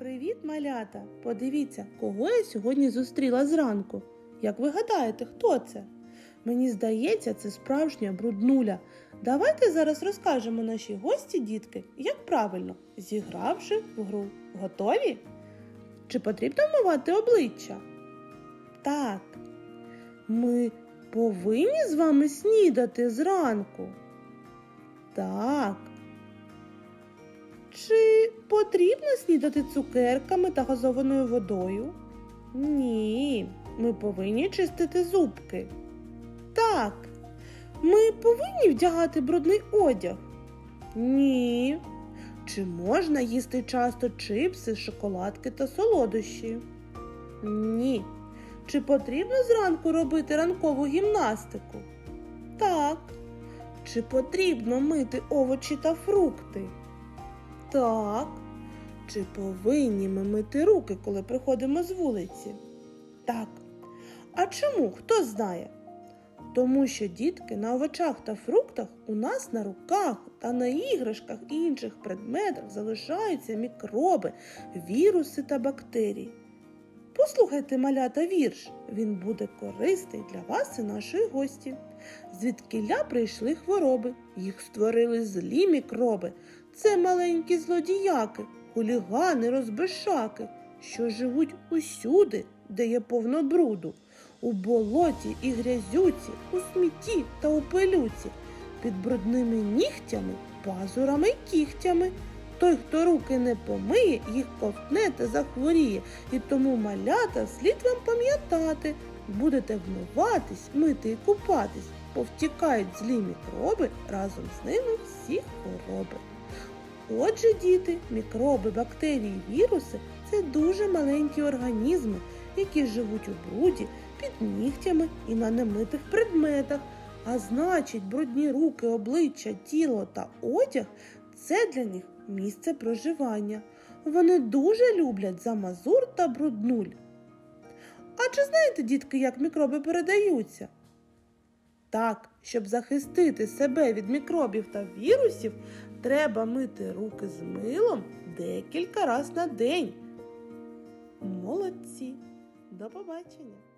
Привіт, малята! Подивіться, кого я сьогодні зустріла зранку. Як ви гадаєте, хто це? Мені здається, це справжня бруднуля. Давайте зараз розкажемо нашій гості, дітки, як правильно, зігравши в гру. Готові? Чи потрібно вмивати обличчя? Так. Ми повинні з вами снідати зранку. Так. Чи потрібно снідати цукерками та газованою водою? Ні, ми повинні чистити зубки. Так. Ми повинні вдягати брудний одяг? Ні. Чи можна їсти часто чипси, шоколадки та солодощі? Ні. Чи потрібно зранку робити ранкову гімнастику? Так. Чи потрібно мити овочі та фрукти? Так. Чи повинні ми мити руки, коли приходимо з вулиці? Так. А чому? Хто знає? Тому що дітки на овочах та фруктах у нас на руках та на іграшках і інших предметах залишаються мікроби, віруси та бактерії. Послухайте малята вірш, він буде корисний для вас і нашої гості. Звідкиля прийшли хвороби, їх створили злі мікроби. Це маленькі злодіяки, хулігани, розбишаки, що живуть усюди, де є повно бруду, у болоті і грязюці, у смітті та у пилюці, під брудними нігтями, пазурами й кігтями. Той, хто руки не помиє, їх ковтне та захворіє, і тому малята слід вам пам'ятати. Будете вмиватись, мити і купатись, повтікають злі мікроби, разом з ними всі хвороби. Отже, діти, мікроби, бактерії, віруси це дуже маленькі організми, які живуть у бруді, під нігтями і на немитих предметах. А значить, брудні руки, обличчя, тіло та одяг це для них місце проживання. Вони дуже люблять замазур та бруднуль. А чи знаєте, дітки, як мікроби передаються? Так, щоб захистити себе від мікробів та вірусів, треба мити руки з милом декілька разів на день. Молодці! До побачення!